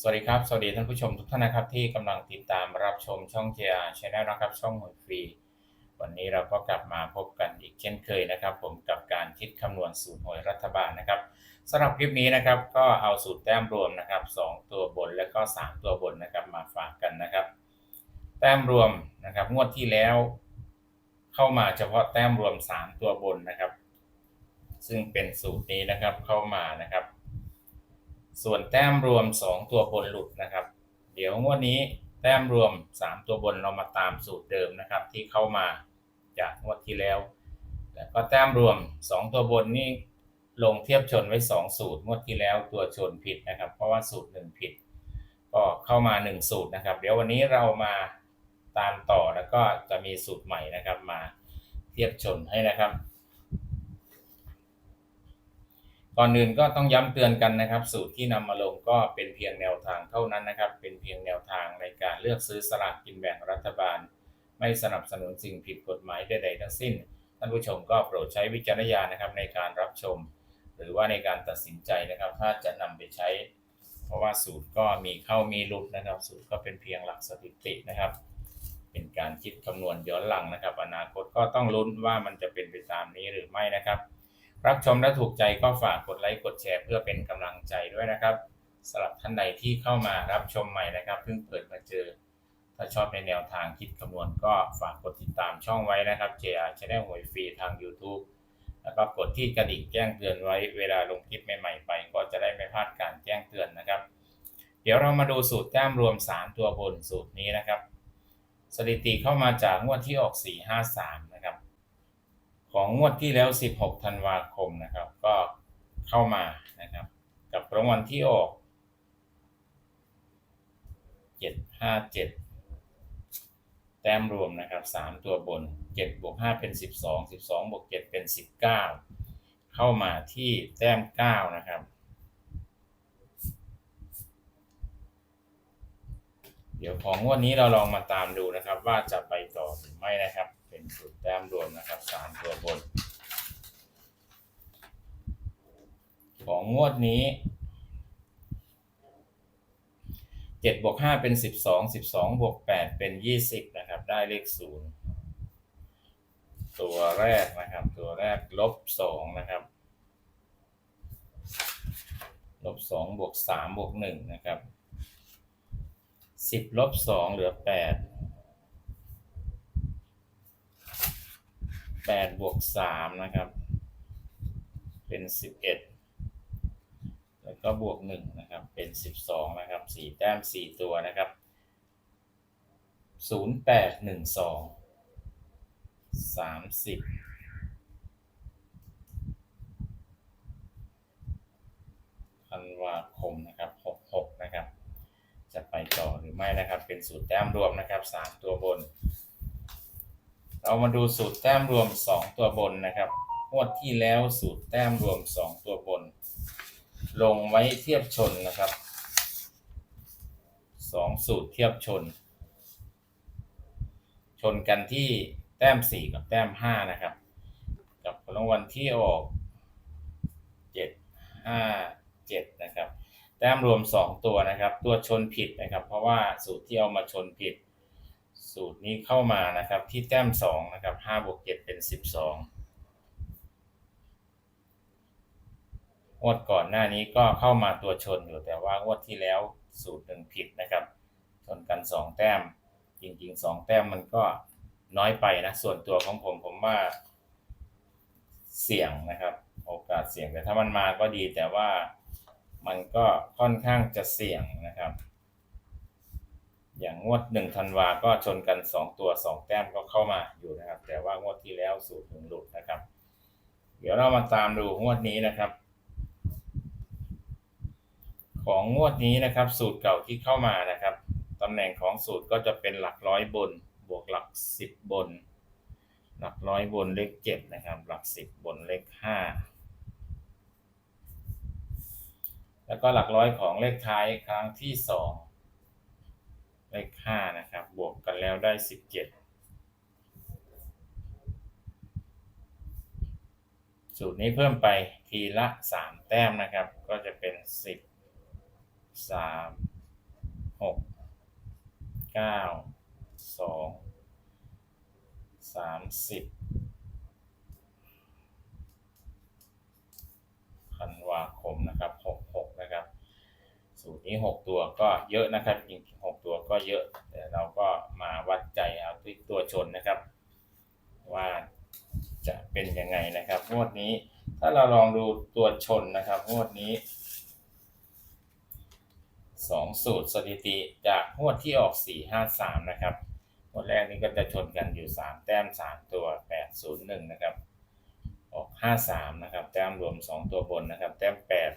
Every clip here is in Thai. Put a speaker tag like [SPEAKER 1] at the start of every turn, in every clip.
[SPEAKER 1] สวัสดีครับ สวัสดีท่านผู้ชมทุกท่านนะครับที่กำลังติดตามรับชมช่อง JR Channel นะครับ ช่องหวยฟรี วันนี้เราก็กลับมาพบกันอีกเช่นเคยนะครับ ผมกับการคิดคำนวณสูตรหวยรัฐบาลนะครับสำหรับคลิปนี้นะครับก็เอาสูตรแต้มรวมนะครับ 2 ตัวบนและก็ 3 ตัวบนนะครับมาฝากกันนะครับ แต้มรวมนะครับงวดที่แล้ว เข้ามาเฉพาะแต้มรวม 3 ตัวบนนะครับ ซึ่งเป็นสูตรนี้นะครับเข้ามานะครับ ส่วนแต้มรวม 2 ตัวบนหลุดนะครับ เดี๋ยวงวดนี้แต้มรวม 3 ตัวบนเรามาตามสูตรเดิมนะครับ ที่เข้ามาจากงวดที่แล้ว แล้วก็แต้มรวม 2 ตัวบนนี่ลงเทียบชนไว้ 2 สูตรงวดที่แล้วตัวชนผิดนะครับ เพราะว่าสูตร 1 ผิด ก็เข้ามา 1 สูตรนะครับ เดี๋ยววันนี้เรามาตามต่อแล้วก็จะมีสูตรใหม่นะครับมาเทียบชนให้นะครับ ก่อนอื่นก็ต้องย้ำเตือนกันนะครับ สูตรที่นำมาลงก็เป็นเพียงแนวทางเท่านั้นนะครับ เป็นเพียงแนวทางในการเลือกซื้อสลากกินแบ่งรัฐบาล ไม่สนับสนุนสิ่งผิดกฎหมายใดๆทั้งสิ้น ท่านผู้ชมก็โปรดใช้วิจารณญาณนะครับในการรับชม หรือว่าในการตัดสินใจนะครับ ถ้าจะนำไปใช้ เพราะว่าสูตรก็มีเข้ามีลุดนะครับ สูตรก็เป็นเพียงหลักสถิตินะครับ เป็นการคิดคำนวณย้อนหลังนะครับ อนาคตก็ต้องลุ้นว่ามันจะเป็นไปตามนี้หรือไม่นะครับ รับชมและถูกใจก็ฝากกดไลค์กดแชร์เพื่อเป็นกำลังใจด้วยนะครับสำหรับท่านใดที่เข้ามารับชมใหม่นะครับเพิ่งเปิดมาเจอ ถ้าชอบในแนวทางคิดคำนวณก็ฝากกดติดตามช่องไว้นะครับ JR Channel หวยฟรีทาง YouTube แล้วก็กดที่กระดิ่งแจ้งเตือนไว้เวลาลงคลิปใหม่ๆไป ก็จะได้ไม่พลาดการแจ้งเตือนนะครับ เดี๋ยวเรามาดูสูตรแต้มรวม 3 ตัวบนสูตรนี้นะครับ สถิติเข้ามาจากงวดที่ออก 453นะ ของงวดที่แล้ว 16 ธันวาคมนะครับ ก็เข้ามานะครับ กับรางวัลที่ออก 757 แต้มรวมนะครับ 3 ตัวบน 7 บวก 5 เป็น 12 12 บวก 7 เป็น 19 เข้ามาที่แต้ม 9 นะครับ เดี๋ยวของงวดนี้เราลองมาตามดูนะครับ ว่าจะไปต่อหรือไม่นะครับ สูตรแต้มรวมนะครับสามตัวบน ของงวดนี้เจ็ดบวกห้าเป็นสิบสองสิบสองบวกแปดเป็นยี่สิบนะครับ ได้เลขศูนย์ตัวแรกนะครับ ตัวแรกลบสองนะครับลบสองบวกสามบวกหนึ่งนะครับสิบลบสองเหลือแปด แปดบวกสามนะครับ เป็นสิบเอ็ดแล้วก็บวกหนึ่งนะครับ เป็นสิบสองนะครับสี่แต้มสี่ตัวนะครับศูนย์แปดหนึ่งสองสามสิบธันวาคมนะครับหกหกนะครับ จะไปต่อหรือไม่นะครับ เป็นสูตรแต้มรวมนะครับสามตัวบน เรามาดูสูตรแต้มรวมสองตัวบนนะครับงวดที่แล้วสูตรแต้มรวมสองตัวบน ลงไว้เทียบชนนะครับสองสูตรเทียบชน ชนกันที่แต้มสี่กับแต้มห้านะครับ กับรางวัลที่ออกเจ็ดห้าเจ็ดนะครับ แต้มรวม 2 ตัวนะครับ ตัวชนผิดนะครับ เพราะว่าสูตรที่เอามาชนผิด สูตรนี้เข้ามานะครับที่แต้ม2นะครับ5บวก7เป็น12งวดก่อนหน้านี้ก็เข้ามาตัวชนอยู่แต่ว่างวดที่แล้วสูตรหนึ่งผิดนะครับ ชนกัน 2 แต้ม จริง ๆ 2 แต้มมันก็น้อยไปนะ ส่วนตัวของผมผมว่า เสี่ยงนะครับ โอกาสเสี่ยงแต่ถ้ามันมาก็ดีแต่ว่ามันก็ค่อนข้างจะเสี่ยงนะครับ อย่างงวดหนึ่งธันวาก็ชนกัน 2 ตัว 2 แต้มก็เข้ามาอยู่นะครับ แต่ว่างวดที่แล้วสูตรถึงหลุดนะครับ เดี๋ยวเรามาตามดูงวดนี้นะครับ ของงวดนี้นะครับ สูตรเก่าที่เข้ามานะครับตำแหน่งของสูตรก็จะเป็นหลักร้อยบน บวกหลัก 10 บน หลักร้อยบนเลข7นะครับ หลัก 10 บนเลข5แล้วก็หลักร้อยของเลขท้ายครั้งที่ 2 ได้ห้านะครับ บวกกันแล้วได้สิบเจ็ดสูตรนี้เพิ่มไปทีละสามแต้มนะครับ ก็จะเป็นสิบสามหกเก้าสองสามสิบคันวาคมนะครับหกหกนะครับ สูตรนี้หกตัวก็เยอะนะครับจริงๆ6 ก็เยอะ แต่เราก็มาวัดใจเอาตัวชนนะครับ ว่าจะเป็นยังไงนะครับงวดนี้ ถ้าเราลองดูตัวชนนะครับงวดนี้สองสูตรสถิติจากงวดที่ออกสี่ห้าสามนะครับงวดแรกนี้ก็จะชนกันอยู่สามแต้มสามตัวแปดศูนย์หนึ่งนะครับ ออกห้าสามนะครับ แต้มรวมสองตัวบนนะครับ แต้มแปด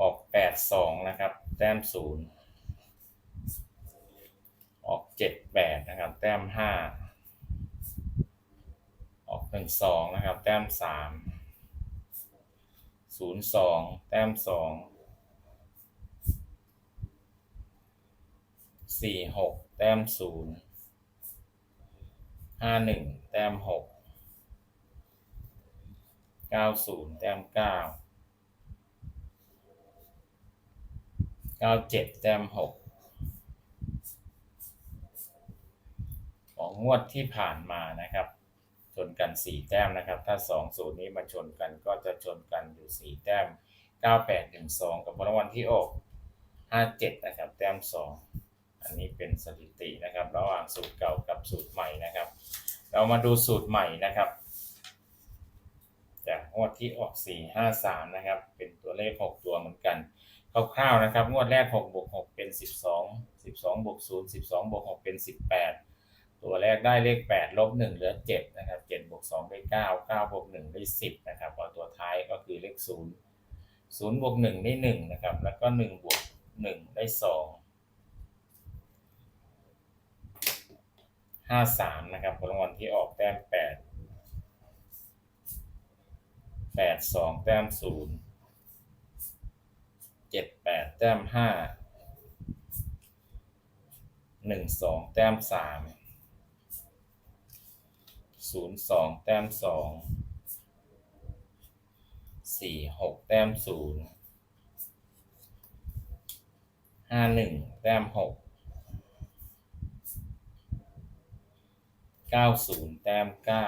[SPEAKER 1] ออกแปดสองนะครับ แต้มศูนย์ออกเจ็ดแปดนะครับ แต้มห้าออกหนึ่งสองนะครับ แต้มสามศูนย์สองแต้มสองสี่หกแต้มศูนย์ห้าหนึ่งแต้มหกเก้าศูนย์แต้มเก้า เก้าเจ็ดแต้มหกของงวดที่ผ่านมานะครับ ชนกัน 4 แต้มนะครับ ถ้า2สูตรนี้มาชนกันก็จะชนกันอยู่ 4 แต้ม 98 1 2 กับรางวัลที่ออก 57 นะครับ แต้ม 2 อันนี้เป็นสถิตินะครับ ระหว่างสูตรเก่ากับสูตรใหม่นะครับ เรามาดูสูตรใหม่นะครับ จากงวดที่ออก 4 5 3 นะครับ เป็นตัวเลข 6 ตัวเหมือนกัน คร่าวๆนะครับ งวดแรก6บวก6เป็น 12 12บวก0 12บวก6เป็น 18 ตัวแรกได้เลข 8 ลบ 1 เหลือ 7 นะครับ7บวก2ได้ 9 9บวก1ได้ 10 นะครับพอตัวท้ายก็คือเลข 0 0บวก1ได้ 1 นะครับ แล้วก็1บวก1ได้ 2 5 3 นะครับผลรางวัลที่ออกแต้ม 8 8 2 แต้ม 0 7 8แปดแต้ม5 1 2แต้ม3ศูนย์สองแต้มสองสี่หกแต้มศูนย์ห้าหนึ่งแต้มหกเก้าศูนย์แต้มเก้า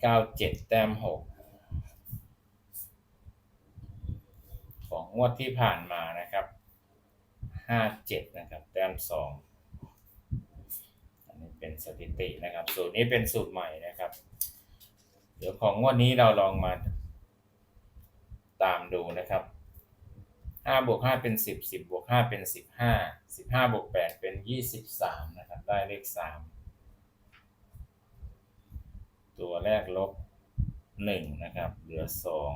[SPEAKER 1] เก้าเจ็ดแต้มหกขอ งวดที่ผ่านมานะครับ ห้าเจ็ดนะครับ แต้มสองอันนี้เป็นสถิตินะครับ สูตรนี้เป็นสูตรใหม่นะครับ เดี๋ยวของงวดนี้เราลองมาตามดูนะครับห้าบวกห้าเป็นสิบสิบบวกห้าเป็นสิบห้าสิบห้าบวกแปดเป็นยี่สิบสามนะครับ ได้เลขสามตัวแรกลบหนึ่งนะครับ เหลือสอง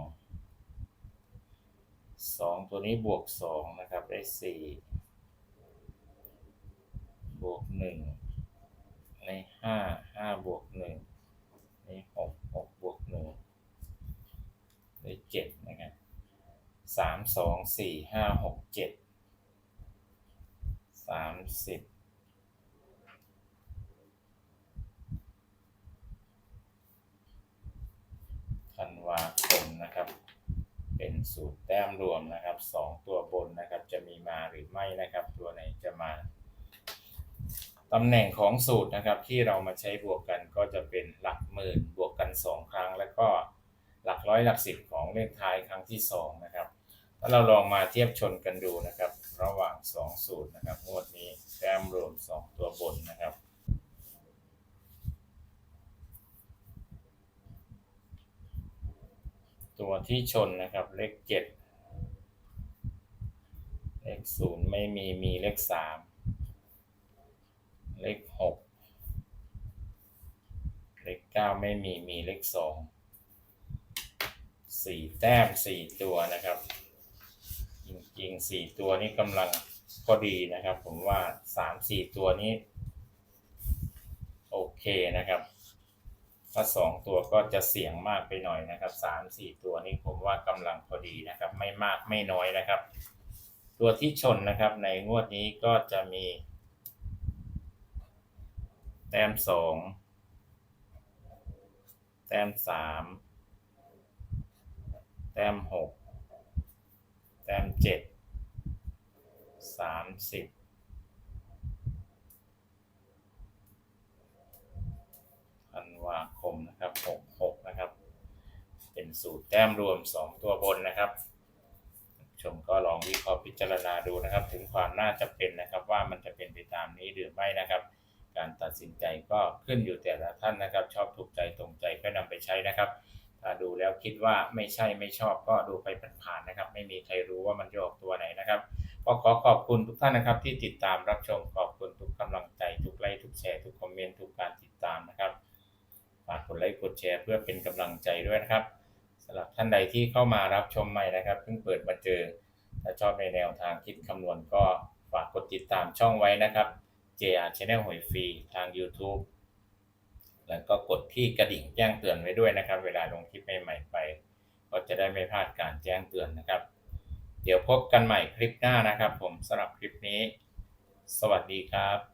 [SPEAKER 1] สองตัวนี้บวกสองนะครับได้สี่บวกหนึ่งในห้าห้าบวกหนึ่งในหกหกบวกหนึ่งได้เจ็ดนะครับสามสองสี่ห้าหกเจ็ดสามสิบธันวาคมนะครับ เป็นสูตรแต้มรวมนะครับสองตัวบนนะครับจะมีมาหรือไม่นะครับ ตัวไหนจะมาตำแหน่งของสูตรนะครับที่เรามาใช้บวกกันก็จะเป็นหลักหมื่นบวกกัน 2 ครั้ง แล้วก็หลักร้อยหลักสิบของเลขท้ายครั้งที่ 2 นะครับถ้าเราลองมาเทียบชนกันดูนะครับ ระหว่าง 2 สูตรนะครับงวดนี้แต้มรวม 2 ตัวบนนะครับ ตัวที่ชนนะครับ เลข7เลข0ไม่มีมีเลข3เลขหกเลขเก้าไม่มีมีเลขสองสี่แต้มสี่ตัวนะครับ จริงๆสี่ตัวนี้กำลังพอดีนะครับ ผมว่าสามสี่ตัวนี้ โอเคนะครับ ถ้าสองตัวก็จะเสี่ยงมากไปหน่อยนะครับสามสี่ตัวนี้ผมว่ากำลังพอดีนะครับ ไม่มากไม่น้อยนะครับ ตัวที่ชนนะครับในงวดนี้ก็จะมี แต้มสองแต้มสามแต้ต้มหกแต้มเจ็ดสามสิบธันวาคมนะครับหกหกนะครับ เป็นสูตรแต้มรวมสองตัวบนนะครับ ชมก็ลองวิเคราะห์พิจารณาดูนะครับ ถึงความน่าจะเป็นนะครับว่ามันจะเป็นไปตามนี้หรือไม่นะครับ การตัดสินใจก็ขึ้นอยู่แต่ละท่านนะครับ ชอบถูกใจตรงใจก็นำไปใช้นะครับถ้าดูแล้วคิดว่าไม่ใช่ไม่ชอบก็ดูไปผ่านๆนะครับ ไม่มีใครรู้ว่ามันจะออกตัวไหนนะครับก็ขอขอบคุณทุกท่านนะครับที่ติดตามรับชมขอบคุณทุกกำลังใจทุกไลค์ทุกแชร์ทุกการติดตามนะครับฝากกด ไลค์กดแชร์เพื่อเป็นกำลังใจด้วยนะครับสำหรับท่านใดที่เข้ามารับชมใหม่นะครับเพิ่งเปิดมาเจอ ถ้าชอบในแนวทางคิดคำนวณก็ฝากกดติดตามช่องไว้นะครับ JR Channel หวยฟรีทาง YouTube แล้วก็กดที่กระดิ่งแจ้งเตือนไว้ด้วยนะครับ เวลาลงคลิปใหม่ๆไป ก็จะได้ไม่พลาดการแจ้งเตือนนะครับ เดี๋ยวพบกันใหม่คลิปหน้านะครับ ผมสำหรับคลิปนี้ สวัสดีครับ